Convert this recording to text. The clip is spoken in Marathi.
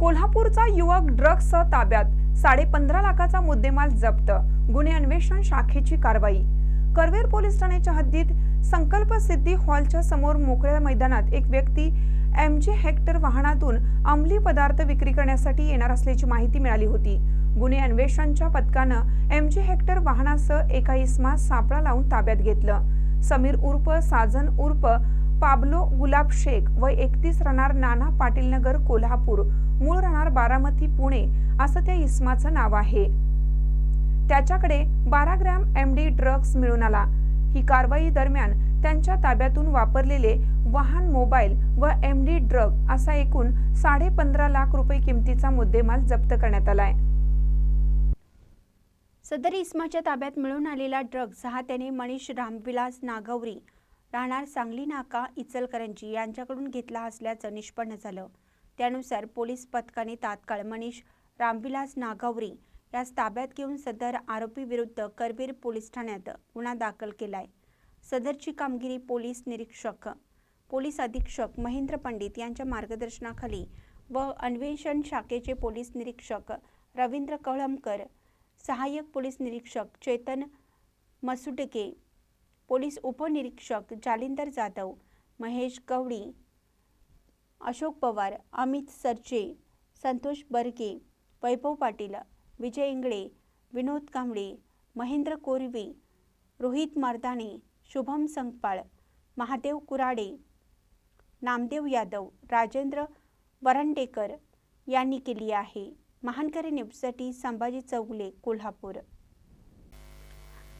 कोल्हापूरचा युवक ड्रग्ससह ताब्यात. साडेपंधरा लाखाचा मुद्देमाल जप्त. गुन्हे अन्वेषण शाखेची कारवाई. करवेर पोलीस ठाण्याच्या हद्दीत संकल्प सिद्धी हॉलच्या समोर मोकळ्या मैदानात एक व्यक्ती एम जे हेक्टर वाहनातून अंमली पदार्थ विक्री करण्यासाठी येणार असल्याची माहिती मिळाली होती. गुन्हे अन्वेषणच्या पथकानं एम जे हेक्टर वाहनासह एका इसमास सापळा लावून ताब्यात घेतलं. समीर उर्फ साजन उर्फ पाब्लो गुलाब शेख व एकतीस राहणार नाना पाटील नगर कोल्हापूर. मूळ राहणार बारामती पुणे असं त्या इस्माचं नाव आहे. त्याच्याकडे बारा ग्रॅम एम डी ड्रग्ज मिळून आला. ही कारवाई दरम्यान त्यांच्या ताब्यातून वापरलेले वाहन मोबाईल व एम डी ड्रग असा एकूण साडे पंधरा लाख रुपये किमतीचा मुद्देमाल जप्त करण्यात आलाय. सदर इस्माच्या ताब्यात मिळून आलेला ड्रग्स हा त्याने मनीष रामविलास नागवरी राहणार सांगली नाका इचलकरंजी यांच्याकडून घेतला असल्याचं निष्पन्न झालं. त्यानुसार पोलीस पथकाने तात्काळ मनीष रामविलास नागावरी यास ताब्यात घेऊन सदर आरोपी विरुद्ध करवीर पोलीस ठाण्यात गुन्हा दाखल केलाय. सदरची कामगिरी पोलीस निरीक्षक पोलीस अधीक्षक महेंद्र पंडित यांच्या मार्गदर्शनाखाली व अन्वेषण शाखेचे पोलीस निरीक्षक रवींद्र कळमकर सहाय्यक पोलीस निरीक्षक चेतन मसुटके पोलीस उपनिरीक्षक जालिंदर जाधव महेश गवडी अशोक पवार अमित सरचे संतोष बर्गे वैभव पाटील विजय इंगळे विनोद कांबळे महेंद्र कोरवे रोहित मारदाणे शुभम संगपाळ महादेव कुराडे नामदेव यादव राजेंद्र वरंडेकर यांनी केली आहे. महानकरी न्यूजसाठी संभाजी चौगले कोल्हापूर.